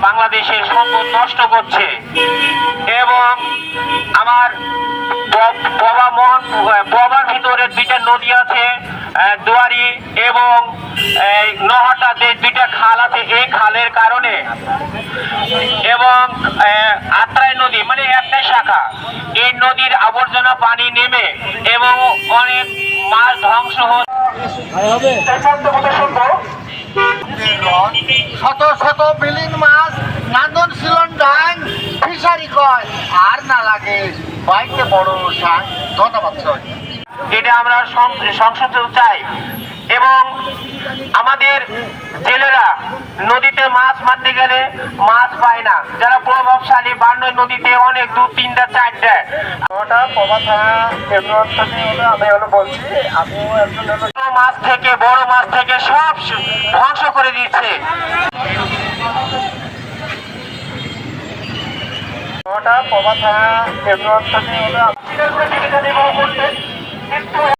বাংলাদেশের সম্পদ নষ্ট করছে। এবং আমার ব- মন ববার ভিতরে দুইটা নদী আছে দুয়ারি এবং নহটা যে দুইটা খাল আছে, এই খালের কারণে। এবং আত্রাই নদী মানে একটাই শাখা এই নদীর আবর্জনা পানি নেমে এবং অনেক মাছ ধ্বংস শত শত বিলীন মাছ নান্দন সিলন ডাইন ফিশারি কয়। আর না লাগে বাইকে বড় সাং ধন্যবাদ এটা আমরা সং- সংশোধন চাই। এবং আমাদের জেলেরা নদীতে মাছ মারতে গেলে মাছ পায় না। যারা প্রভাবশালী বান্নই নদীতে অনেক দু তিনটা চারটা। ওটা আমি হলো বলছি মাছ থেকে বড় মাছ থেকে সব ধ্বংস করে দিচ্ছে। ওটা প্রভা থানা